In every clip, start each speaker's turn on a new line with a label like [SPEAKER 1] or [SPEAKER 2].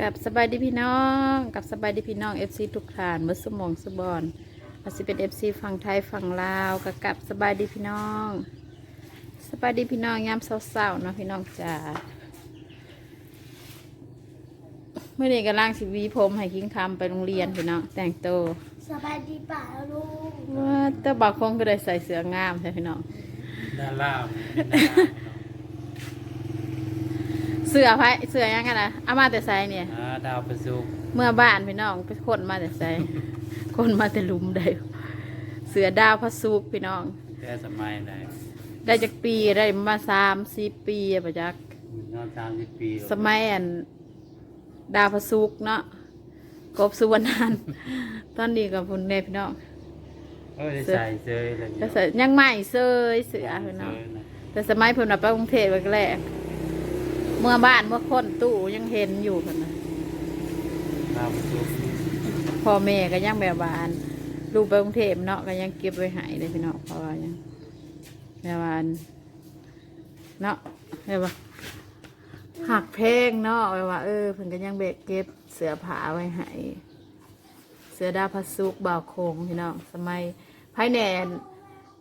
[SPEAKER 1] กับสบายดีพี่น้อง กับสบายดีพี่น้องเอฟซีทุกท่านเมื่อสมองสบอนอาจจะเป็นเอฟซีฝั่งไทยฝั่งลาวกับกับสบายดีพี่น้อง สบายดีพี่น้องยามเศร้าๆเนาะพี่น้องจ๋าเมื่อนี้กำลังสิหวีผมให้คิงคำไปโรงเรียนพี่น้องแต่งตัว
[SPEAKER 2] สบายดีป่าลุง
[SPEAKER 1] ว่าแต่บางคนก็ได้ใส่เสื้องามใช่พี่น้อง
[SPEAKER 3] ด้านล่างเป็นด้านล่างเนาะ
[SPEAKER 1] เสื้อไผเสื้อยังไงนะเอามาแต่ใส่เนี่ย
[SPEAKER 3] อ่าดาวประสุก
[SPEAKER 1] เมื่อบ้านพี่น้องไปคนมาแต่ใส่คนมาแต่หลุมได้เสือดาวพระสุกพี่น้อง
[SPEAKER 3] แต่สมัยไหน
[SPEAKER 1] ได้จากปีได้มาสามสี่ปีอะประจัก
[SPEAKER 3] นอนสามสิบปี
[SPEAKER 1] สมัยอันดาวพระสุกเนาะกบสุวรรณันท์ตอนนี้กับพุ่นเนพี่น้อง
[SPEAKER 3] เออได้ใส่เสื้ออะไร
[SPEAKER 1] ก็ใส่ยังใหม่เซยเสือพี่น้อง แต่สมัยเพิ่นน่ะไปกรุงเทพแรกๆ เมื่อบ้านเมื่อคนตู้ยังเห็นอยู่เพิ่นน่ะ
[SPEAKER 3] ดาวประสุก
[SPEAKER 1] พ่อแม่ก็ยังแบบบานลูกไปกรุงเทพเนาะก็ยังเก็บไว้ใหายเลยพี่น้องเพราะว่ายังแบบว่าอันเนาะแบบว่าหักเพลงเนาะแบบว่า เออเพิ่นก็ยังเบกเก็บเสื้อผ้าไว้ให้เสื้อดาวพัสสุกบ่าวโคงพี่น้องสมัยภายแนน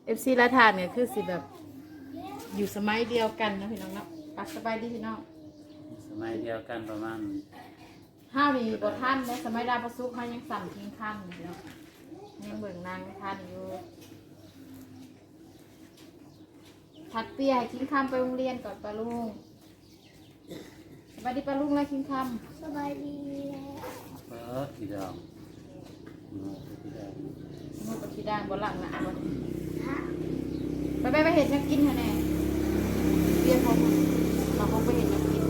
[SPEAKER 1] เอฟซีลาทานเนี่ยคือสิแบบอยู่สมัยเดียวกันนะพี่น้องเนาะ ปักสบายดีพี่น้อง
[SPEAKER 3] สมัยเดียวกันประมาณ
[SPEAKER 1] ห้ามีบทท่านในสมัยดาวพัสสุกเขายังสั่นทิ้งขั้นอยู่เนาะยังเบิ่งนางท่านอยู่ทักเปียให้ทิ้งคำไปโรงเรียนก่อนปลาลุงสวัสดีปลาลุงแล้วทิ้งคำ
[SPEAKER 2] สบายดีแล้ว
[SPEAKER 3] เปิดที่ดาวโน้ตที่ดาว
[SPEAKER 1] มือกับชีด้านบนหลังหนาบน
[SPEAKER 2] ฮะ
[SPEAKER 1] ไปไปไปเห็นยังกินคะแนนเรียนเขาคน เราคงไปเห็นยังกิน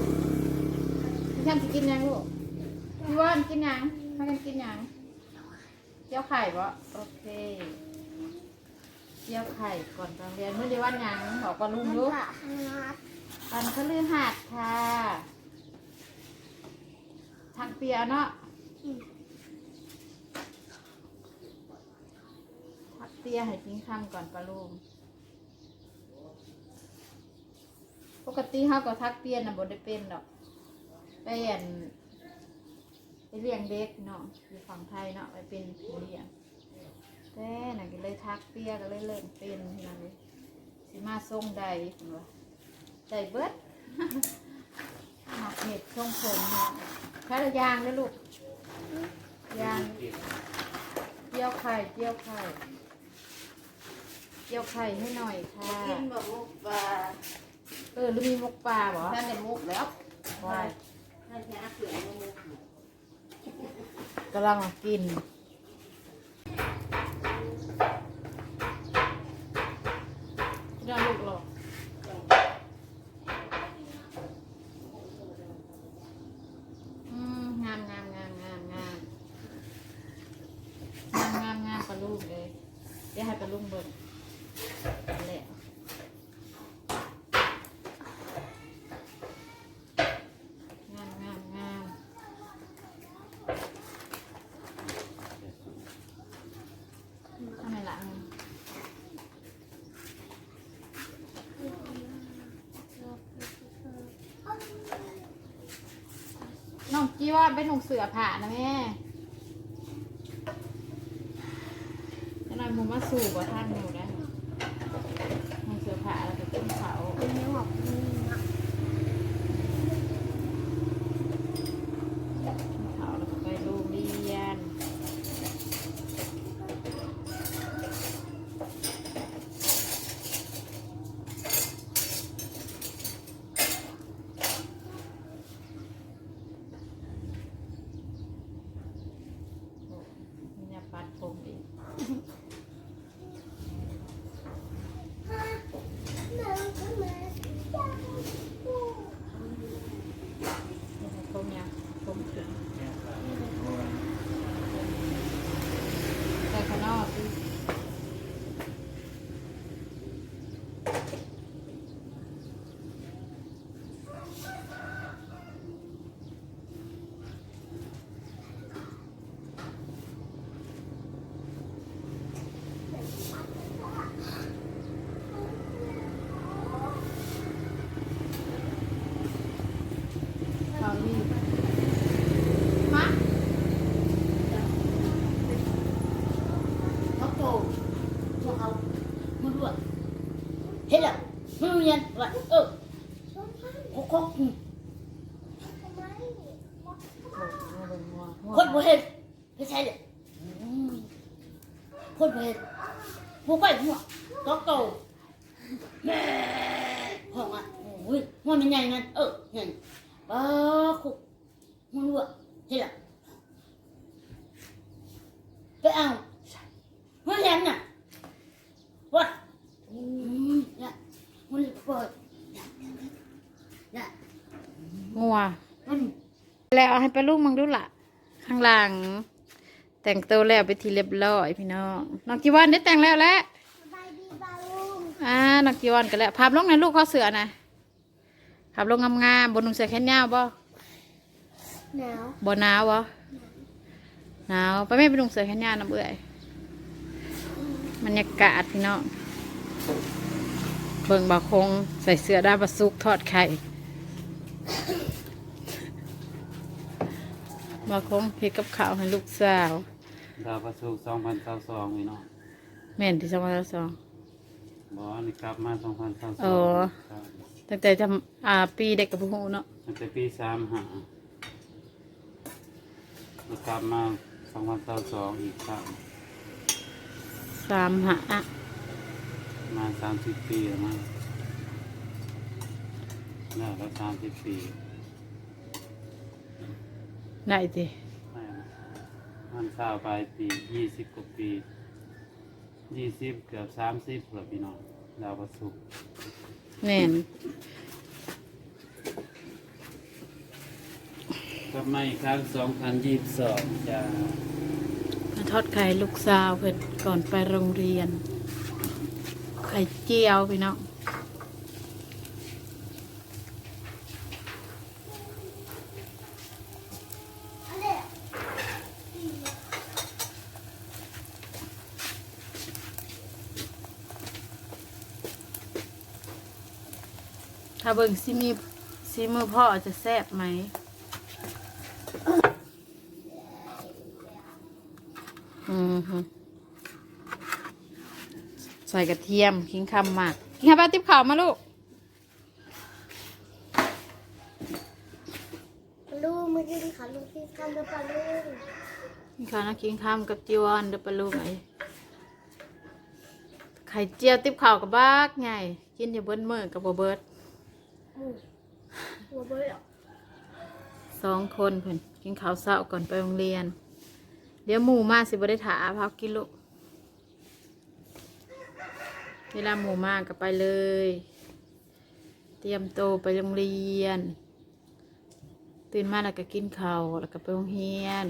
[SPEAKER 1] พี่ท่านจะกินยังลูกพี่ว่านกินยังพากันกินยังเจียวไข่ปะโอเคเจียวไข่ก่อนตอนเรียนเมื่อเดียววันยังบอกปลาลุง
[SPEAKER 2] มัน
[SPEAKER 1] ลูก
[SPEAKER 2] ผ่าฮัด
[SPEAKER 1] ปันคลือหัดค่ะทางเปียเนาะทักเปียให้ทิ้งคำก่อนปลาลูก ปกติเขาก็ทักเปลี่ยนนะบนได้เป็นดอกไปเรียนไปเลี้ยงเด็กเนาะอยู่ฝั่งไทยเนาะไปเป็นผีเลี้ยงแต่นั่นก็เลยทักเปียก็เลยเริ่มเป็นนั่นเลยสิมาส่งใดเพิ่นว่าใส่เบิดหักเห็ดทรงผมเนี่ยแค่ละยางนะลูกยางเจียวไข่เจียวไข่เจียวไข่ให้หน่อยค่ะ
[SPEAKER 4] กินแบบมุกปลา
[SPEAKER 1] เออหรือมีมกปลาบ่
[SPEAKER 4] ท่านได้มุกแล้ว
[SPEAKER 1] ว้าย
[SPEAKER 4] ท่านแค่เสือมามุก
[SPEAKER 1] กำลังกินเดี๋ยวลูกหรอกอืมงามงามงามงามงามงามงามงามปลาลูกเลยเดี๋ยวให้ปลาลูกเบิ่งนั่นแหละงามงามงามทำไมล่ะอืมน้อง จีว่าเป็นหนุ่งเสือผ่านะแม่จะนอนมุมมาสู่บ่ท่านอยู่นะหนุ่งเสือผ่าแล้วก็ต้นเขา
[SPEAKER 2] อันนี้หมอกมีนะ
[SPEAKER 1] เขาแล้วก็ไปโรงเรียนโอ้มียาปัดผมอีก
[SPEAKER 2] น้ำก็มา
[SPEAKER 1] ผมยาผมถึงแต่ข้างนอกสิเขานี่
[SPEAKER 5] hết rồi hư nhân vậy ừ
[SPEAKER 2] สองพัน
[SPEAKER 5] khóc khóc ừ.
[SPEAKER 2] ทำไม
[SPEAKER 5] khuất bố hết cái xe đấy Ừ. khuất bố hết bố quay không ạ có cầu mẹ hoàng ạ ui hoa mình nhảy nè ừ nhảy ba khúc hoa lụa thế là cái ao hoa nhắn nè what
[SPEAKER 1] แล้วเอาให้ไปลูกมังดูละข้างหลัง แต่งตัวแล้วไปทีเรียบร้อยพี่น้องน้องจีวันได้แต่งแล้วแหละ
[SPEAKER 2] สบายดีบาลุง
[SPEAKER 1] อ่าน้องจีวันกันแล้วภาพลงในลูกเขาเสือนะภาพลงงามๆบนนุ่งเสือแขนยาวบ่
[SPEAKER 2] หนาว
[SPEAKER 1] บ่หนาวบ่หนาวไปแม่ไปนุ่งเสือแขนยาวน้ำเบื่อยบรรยากาศพี่น้องเบิ่งบ่าวคงใส่เสื้อดาวประสุกทอดไข่ บ่าวคงเฮ็ดกับข้าวให้ลูกสาว
[SPEAKER 3] ดาวประสุกสองพันเก้าสองนี่เนาะ
[SPEAKER 1] แม่นที่สองพันสอง
[SPEAKER 3] บอกว่านี่กลับมาสองพันเก้าส
[SPEAKER 1] อ๋
[SPEAKER 3] อ
[SPEAKER 1] อ
[SPEAKER 3] ง
[SPEAKER 1] ตั้งแต่ทำอ่าปีเด็กกับผู้เนาะ
[SPEAKER 3] ตั้งแต่ปีสามหานี่กลับมาสองพันเก้าสองอีกครั้ง
[SPEAKER 1] สามหา
[SPEAKER 3] ประมาสามสิบปีแล้วมั้งน่าก็สามสิบปี
[SPEAKER 1] ได้สิ
[SPEAKER 3] ไม่นะมันเศร้าปลายปียี่สิบกว่าปียี่สิบเกือบสามสิบแล้วพี่น้องดาวประสุก
[SPEAKER 1] แม่น
[SPEAKER 3] กลับมาอีกครั้งสองพันยี่สิบสองจะ
[SPEAKER 1] มาทอดไข่ลูกสาวเพิ่นก่อนไปโรงเรียน ไข่เจียวพี่น้อง ถ้าเบิ่งซิมีซิมือพ่อจะแซ่บไหม อืมฮึใส่กระเทียมขิงคำหมากกินข้าวปลาติ๊บข่าวมาลูก
[SPEAKER 2] ลูกไม่กินขาลูกกินคำเดียวปลาลูก
[SPEAKER 1] กินข้าวนะกินข้าวกับจีวรเดี๋ยวปลาลูกไงไข่เจียวติ๊บข่าวกับบ้ากไงกินอยู่เบิ้ลมือกับบ่เบิร์ด
[SPEAKER 2] อืม หัวเบื่อ
[SPEAKER 1] สองคนเพิ่นกินข้าวเช้าก่อนไปโรงเรียน เดี๋ยวหมู่มาสิบ่ได้ถาพักกินลูกเวลาหมู่มาก็ไปเลย เตรียมโตไปโรงเรียน ตื่นมาแล้วก็กินข้าวแล้วก็ไปโรงเรียน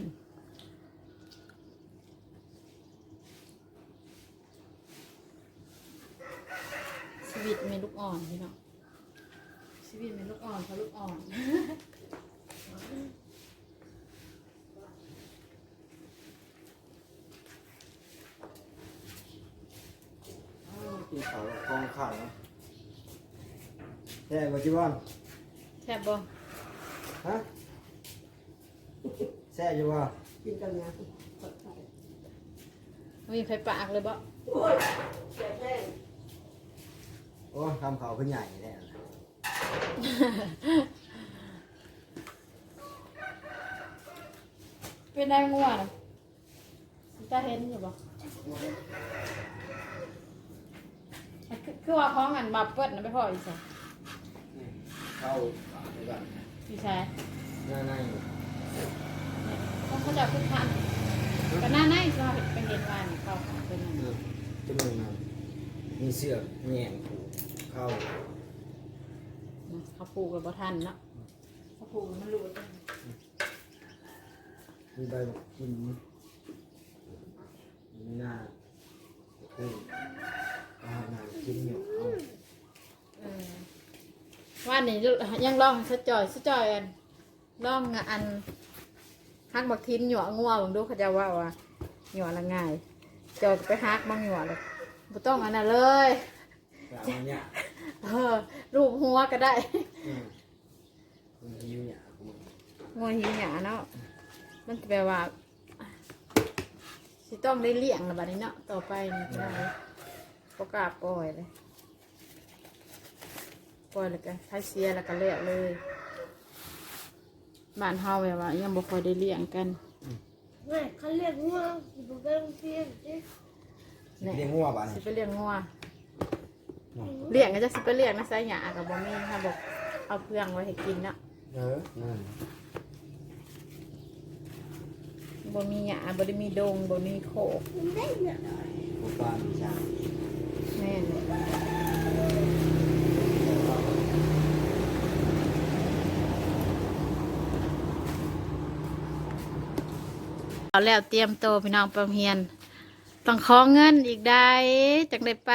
[SPEAKER 1] ชีวิตเป็นลูกอ่อนพี่น้อง ชีวิตเป็นลูกอ่อนเพราะลูกอ่อน
[SPEAKER 6] กินเขาวกองข่าวนะแช่บจิบอน
[SPEAKER 1] แซ่บบ่
[SPEAKER 6] ฮะแช่อยู่บ่
[SPEAKER 1] มีไฟปากเลยบ่
[SPEAKER 6] โอ้ทำเขาวขึ้นใหญ่แน่นะ
[SPEAKER 1] เป็นได้งัวนะสิตาเห็นอยู่บ่คือคือว่าของอันมาเปิดนะไปพ่ออีสาน
[SPEAKER 6] เข้าไปก่อน
[SPEAKER 1] อีสาน
[SPEAKER 6] หน้าใน
[SPEAKER 1] เขาเขาจะขึ้นทันก็หน้าในสิว่าเป็นเห็นว่านี่เขาเป็นอัน
[SPEAKER 6] เอ
[SPEAKER 1] นี้
[SPEAKER 6] อจมูกมันมีเสือกแง่งผูกเข้า
[SPEAKER 1] เขาปลูกกับบ่ทันเนาะเขาปลูกมันรู้จัง
[SPEAKER 6] มีใบบอกกินมีหน้าคืออาหารกินอยู่เอา
[SPEAKER 1] เออว่านี่ยังลองสะจอยสะจอยอันลองอันฮักบักทินหยวงัวผมดูเขาจะว่าว่าหยวละง่ายจอยก็ไปฮักมังหยวเลยบ่ต้องอันนั้นเลย
[SPEAKER 6] แต่เอาเนี่ย
[SPEAKER 1] เออ รูปหัวก็ได้
[SPEAKER 6] อืมคนหิวเนี่ยกู
[SPEAKER 1] งัวหิวหยาเนาะมันจะแปลว่าสิต้องได้เลี้ยงละบัดนี้เนาะต่อไปนี่ก็ได้ประกล้าศปล่อยเลยปล่อยแล้วก็ใช้เสียแล้วก็เลี้ยงเลยบ้านเฮาแบบว่า ยังบ่ค่อยได้เลี้ยงกัน
[SPEAKER 2] แม่เขาเรียกว่าอยู่บนเตียงเตียงสิ
[SPEAKER 6] เลี้ยงงัวบ้าน
[SPEAKER 1] สิ
[SPEAKER 6] นี่
[SPEAKER 1] ไปเลี้ยงงัว เลี้ยงก็จะสิไปเลี้ยงนะไสหยากับบ่มีค่ะบอกเอาเพื่องไว้ให้กินเนาะ
[SPEAKER 6] เออนั่น
[SPEAKER 1] บ่มีหยาบ่ได้มีดงบ่มีโคก
[SPEAKER 2] มันได้เนี่ย
[SPEAKER 6] โบราณจ้า
[SPEAKER 1] แม่นเอาแล้วเตรียมโตวพี่น้องไปโรงเรียนต้องขอเงินอีกได้จังได้ไป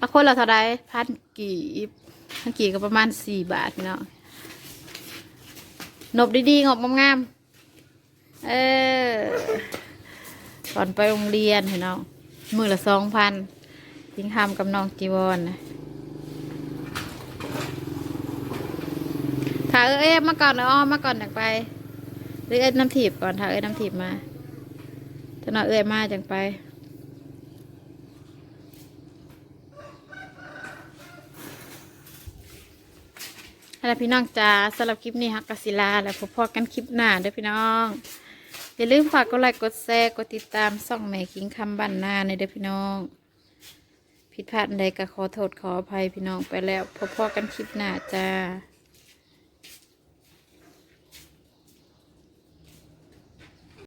[SPEAKER 1] อาคนละเท่าไรพันกีบพันกีบก็ประมาณสี่บาทพี่น้องหนบดีๆงบงามๆเออก่อนไปโรงเรียนพี่น้องมือละสองพันทิ้งทำกับน้องจีวรนะถ้าเอ้ยมาก่อนเอ้อมาก่อนอยากไปหรือเอ้ยน้ำถีบก่อนถ้าเอ้ยน้ำถีบมาถ้าน้อยเอ้ยมาจังไป ถ้าพี่น้องจ้าสำหรับคลิปนี้ฮักกศิลา แล้วพบพอกันคลิปหน้าเด้วยพี่น้อง อย่าลืมฝากกดไลค์กดแชร์กดติดตามส่องแม่คิงคำบันหน้าในเด้อพี่น้อง ผิดพลาดใดก็ขอโทษขออภัยพี่น้องไปแล้วพบพอกันคลิปหน้าจ้า